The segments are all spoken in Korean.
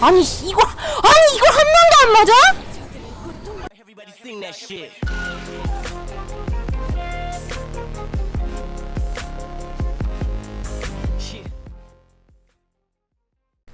아니 씨, 이걸 아니 이걸 한 명도 안 맞아? Everybody sing that shit. Shit.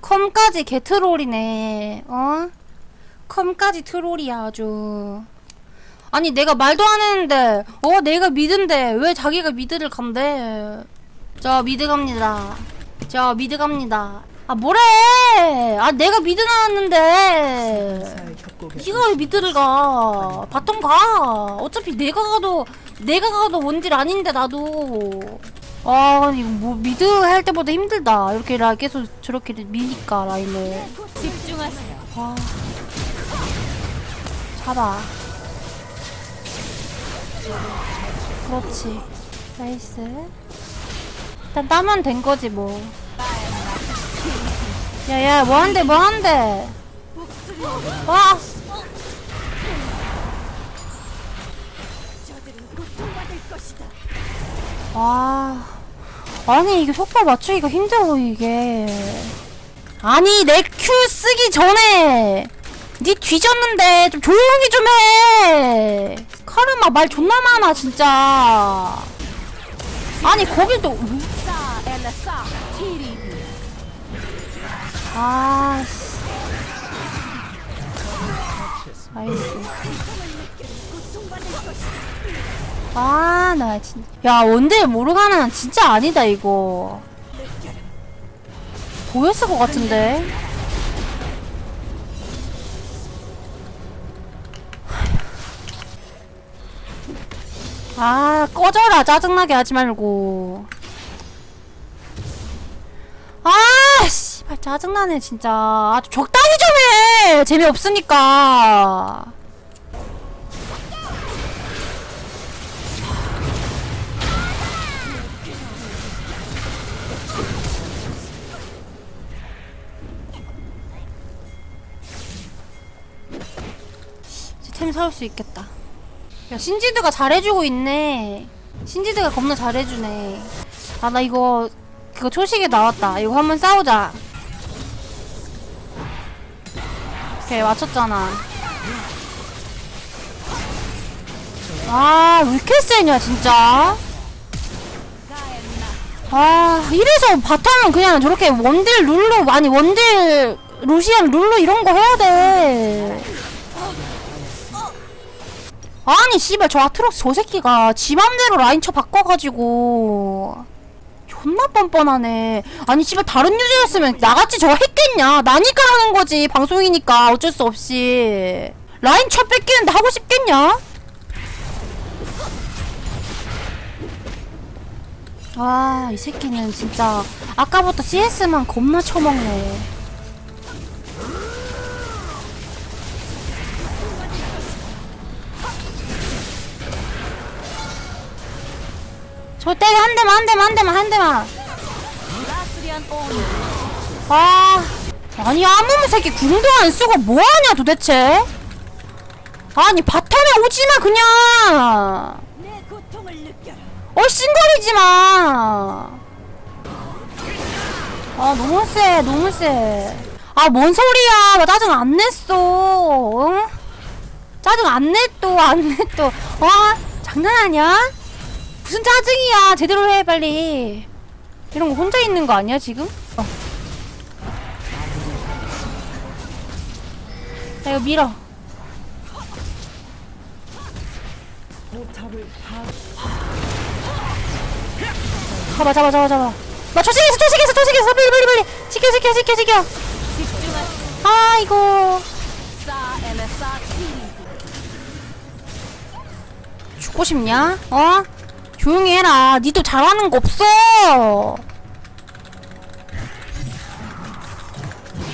컴까지 개 트롤이네. 어? 컴까지 트롤이야 아주. 아니 내가 말도 안 했는데 어 내가 미드인데 왜 자기가 미드를 간대? 저 미드 갑니다. 저 미드 갑니다. 아 뭐래? 아 내가 미드 나왔는데. 네가 왜 미드를 가? 바텀 가. 어차피 내가 가도 내가 가도 원딜 아닌데 나도. 아 이거 뭐 미드 할 때보다 힘들다. 이렇게 라 계속 저렇게 미니까 라인을. 집중하세요. 와. 잡아. 그렇지. 나이스. 일단 따면 된 거지 뭐. 야야 뭐한대 뭐한대. 와. 와. 아니 이게 속발 맞추기가 힘들어 이게. 아니 내 큐 쓰기 전에 니 뒤졌는데 좀 조용히 좀 해. 카르마 말 존나 많아 진짜. 아니 거길 또싸 엘라 싸 티리 아. 씨. 나이스. 아, 나 진짜. 야, 원딜 모르가는 진짜 아니다, 이거. 보였을 것 같은데. 아, 꺼져라. 짜증나게 하지 말고. 아, 씨발 짜증나네 진짜. 아주 적당히 좀 해. 재미없으니까. 템 사올 수 있겠다. 야, 신지드가 잘해주고 있네. 신지드가 겁나 잘해주네. 아, 나 이거, 그거 초식에 나왔다. 이거 한번 싸우자. 오케이, 맞췄잖아. 아, 왜 이렇게 세냐, 진짜. 아, 이래서 바텀은 그냥 저렇게 원딜 룰루, 아니, 원딜, 루시안 룰루 이런 거 해야 돼. 아니 씨발 저 아트록스 저 새끼가 지 맘대로 라인 쳐 바꿔가지고 존나 뻔뻔하네. 아니 씨발 다른 유저였으면 나같이 저거 했겠냐? 나니까 하는 거지 방송이니까. 어쩔 수 없이. 라인 쳐 뺏기는데 하고 싶겠냐? 아 이 새끼는 진짜 아까부터 CS만 겁나 쳐먹네 저 때려. 한 대만 한 대만 한 대만 한 대만. 아 아니 아무무 새끼 궁도 안 쓰고 뭐하냐 도대체? 아니 바텀에 오지마 그냥. 느껴라. 얼씬거리지마. 아 너무 세 너무 세아 뭔 소리야. 나 짜증 안 냈어 응? 짜증 안 냈또 안 냈또. 와 장난하냐 무슨 짜증이야 제대로 해 빨리 이런 거 혼자 있는 거 아니야 지금? 어. 자 이거 밀어 잡아 잡아 잡아 잡아 나 초식했어 초식했어 초식했어 빨리 빨리 빨리 지켜 지켜 지켜 지켜. 아이고 죽고 싶냐? 어? 조용히 해라. 니도 잘하는 거 없어.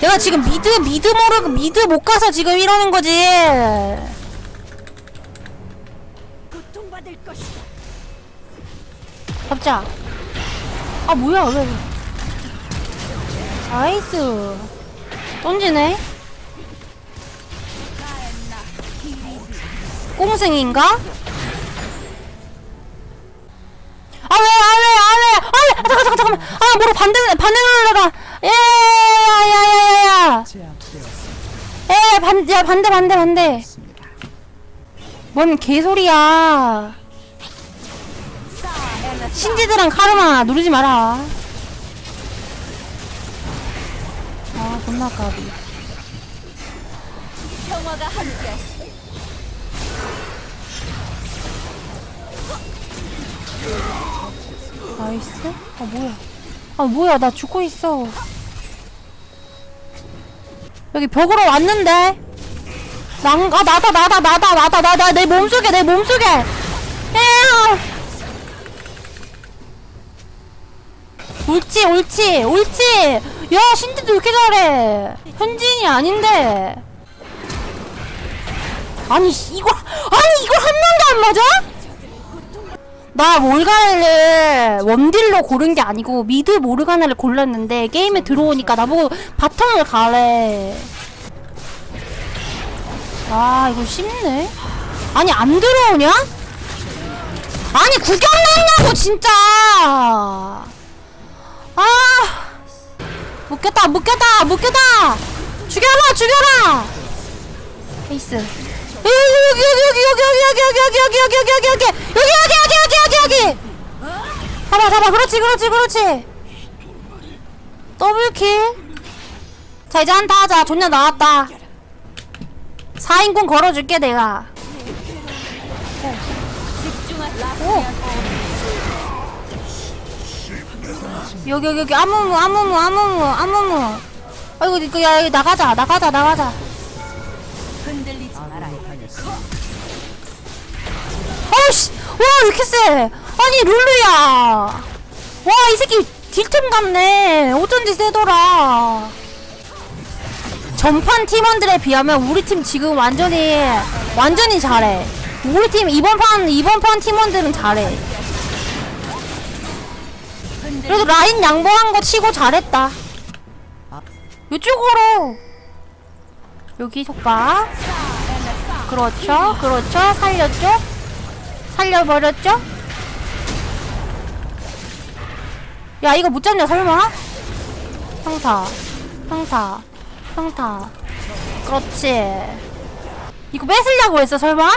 내가 지금 미드 미드 모르고 미드 못 가서 지금 이러는 거지. 고통받을 것이다. 잡자. 아 뭐야 왜. 나이스. 던지네. 꽁승인가? 잠깐 잠깐 잠깐만 아 뭐로 반대 반대 눌러라 예야야야야야. 반, 야 반대 반대 반대. 뭔 개소리야. 신지드랑 카르마 누르지 마라. 아 존나 까비 평화가 함께. 나이스? 아 뭐야? 아 뭐야? 나 죽고 있어. 여기 벽으로 왔는데? 난, 아 나다 나다 나다 나다 나다. 내 몸속에 내 몸속에. 에어! 옳지 옳지 옳지. 야 신지도 왜 이렇게 잘해? 현진이 아닌데. 아니 씨, 이거 아니 이걸 한 명도 안 맞아? 나 몰가네를 원딜로 고른 게 아니고 미드 모르가나를 골랐는데 게임에 들어오니까 나보고 바텀을 가래. 아 이거 쉽네. 아니 안 들어오냐? 아니 구경 났냐고 진짜! 아! 묶였다 묶였다 묶였다! 죽여라 죽여라 에이스 여기 여기 여기 여기 여기 여기 여기 여기 여기 여기 여기 여기 여기 여기 여기 여기 여기 여기 잡아 잡아 그렇지 그렇지 그렇지 더블킬 자 이제 한타 하자 존나 나왔다 4인공 걸어줄게 내가. 오 여기 여기 여기 아무무 아무무 아무무 아무무 아이고 이거 야 이거 나가자 나가자 나가자 와왜 이렇게 세? 아니 룰루야. 와 이 새끼 딜템 같네. 어쩐지 세더라. 전판 팀원들에 비하면 우리 팀 지금 완전히 완전히 잘해. 우리 팀 이번 판 이번 판 팀원들은 잘해. 그래도 라인 양보한 거 치고 잘했다. 이쪽으로. 여기 속박. 그렇죠 그렇죠. 살렸죠 살려버렸죠? 야 이거 못 잡냐 설마? 평타 평타 평타 그렇지 이거 뺏으려고 했어 설마?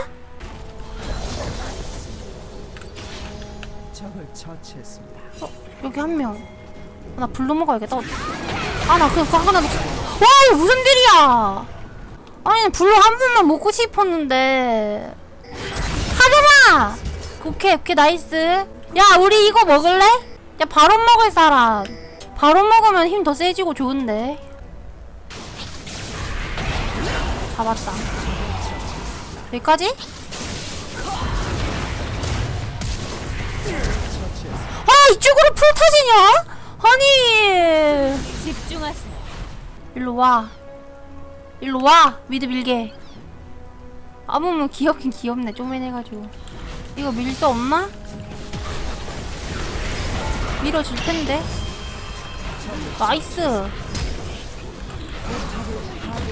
적을 처치했습니다. 어, 여기 한명나 불러 먹어야겠다 아 나 그거 그거 하나 와 이거 무슨 딜이야 아니 불로 한 번만 먹고 싶었는데 오케이 오케이 나이스. 야 우리 이거 먹을래? 야 바로 먹을 사람. 바로 먹으면 힘 더 세지고 좋은데. 잡았다. 여기까지? 아 이쪽으로 풀 타지냐? 아니. 집중하세요. 일로 와. 일로 와 미드 밀게. 아무면 귀엽긴 귀엽네. 쪼맨해가지고 이거 밀 수 없나? 밀어줄 텐데. 나이스.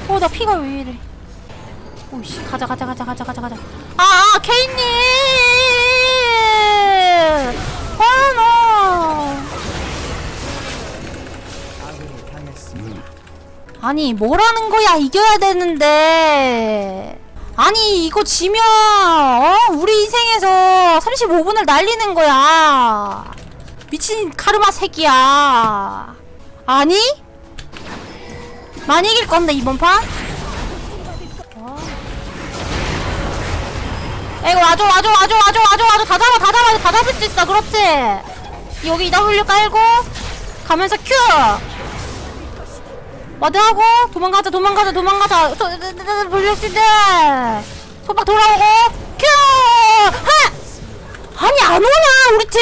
어 나 피가 왜 이래? 오씨 가자 가자 가자 가자 가자 가자. 아, 아 케이님! 아군이 당했습니다. 아니 뭐라는 거야? 이겨야 되는데 아니 이거 지면 어? 우리 인생에서 35분을 날리는 거야 미친 카르마 새끼야 아니? 많이 이길 건데 이번 판? 어. 에이구 와줘 와줘 와줘 와줘 와줘 와줘 다 잡아 다 잡아 다 잡을 수 있어 그렇지 여기 W 깔고 가면서 큐 와드하고 도망가자 도망가자 도망가자. 소, 블랙시드 소박 돌아오고 큐! 하! 아니 안 오냐 우리 팀?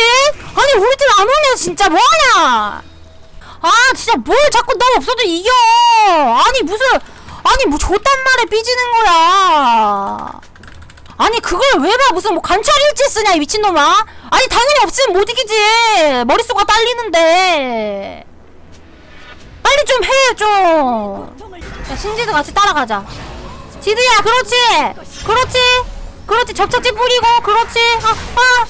아니 우리 팀 안 오냐 진짜 뭐하냐? 아 진짜 뭘 자꾸 너 없어도 이겨. 아니 무슨 아니 뭐 줬단 말에 삐지는 거야. 아니 그걸 왜 봐? 무슨 뭐 관찰 일지 쓰냐 이 미친놈아? 아니 당연히 없으면 못 이기지. 머릿속가 딸리는데 좀 해 좀. 야 신지도 같이 따라가자. 지드야 그렇지 그렇지 그렇지 접착제 뿌리고 그렇지 아 아.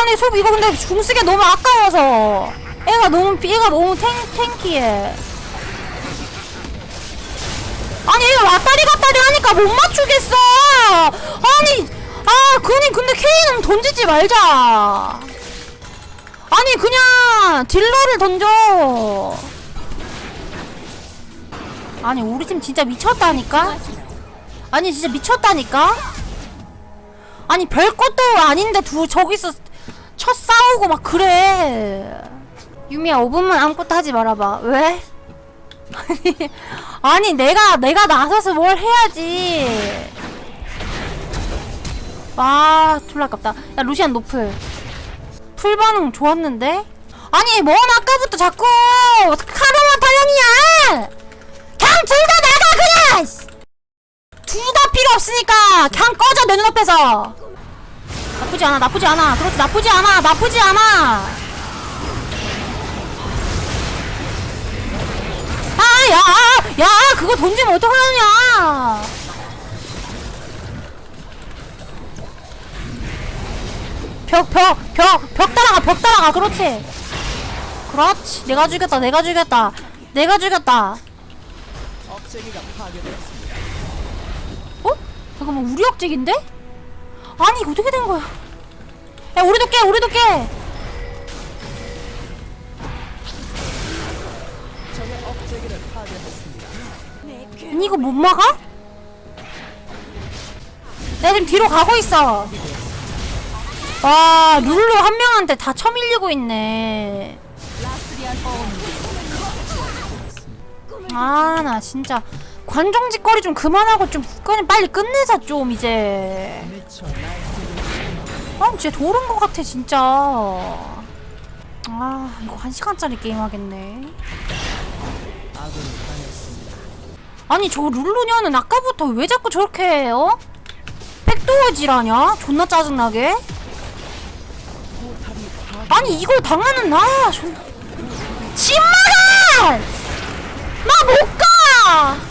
아니 소 이거 근데 궁쓰기 너무 아까워서 애가 너무 얘가 너무 탱 탱키해. 아니 얘가 왔다리 갔다리 하니까 못 맞추겠어 아니 아 그니 근데 케이는 던지지 말자 아니 그냥 딜러를 던져 아니 우리 팀 진짜 미쳤다니까? 아니 진짜 미쳤다니까? 아니 별것도 아닌데 두 저기서 첫 싸우고 막 그래. 유미야 5분만 아무것도 하지 말아봐. 왜? 아니, 내가 내가 나서서 뭘 해야지. 아 졸라 아깝다. 야 루시안 노플. 풀 반응 좋았는데? 아니 뭔 아까부터 자꾸 카르마 타령이야 그냥 둘 다 나가 그냥! 둘 다 필요 없으니까 그냥 꺼져 내 눈앞에서. 나쁘지 않아 나쁘지 않아. 그렇지 나쁘지 않아 나쁘지 않아. 아야야 야, 그거 던지면 어떡하냐. 벽벽 벽 벽 따라가 벽 따라가. 그렇지. 그렇지. 내가 죽였다 내가 죽였다. 내가 죽였다 억제기가 파괴되었습니다. 어? 잠깐만 우리 억제기인데? 아니 이거 어떻게 된 거야 야 우리도 깨 우리도 깨 적의 억제기를 파괴했습니다. 아니 이거 못 막아? 내가 지금 뒤로 가고 있어 와 룰루 한 명한테 다 쳐밀리고 있네 라스리안 어음. 아 나 진짜 관종 짓거리 좀 그만하고 좀 그냥 빨리 끝내자 좀 이제 아 진짜 도른 것 같아 진짜 아 이거 한 시간짜리 게임 하겠네. 아니 저 룰루녀는 아까부터 왜 자꾸 저렇게 어? 백도어질하냐? 존나 짜증나게 아니 이걸 당하는 나야 존나 침마 骂不过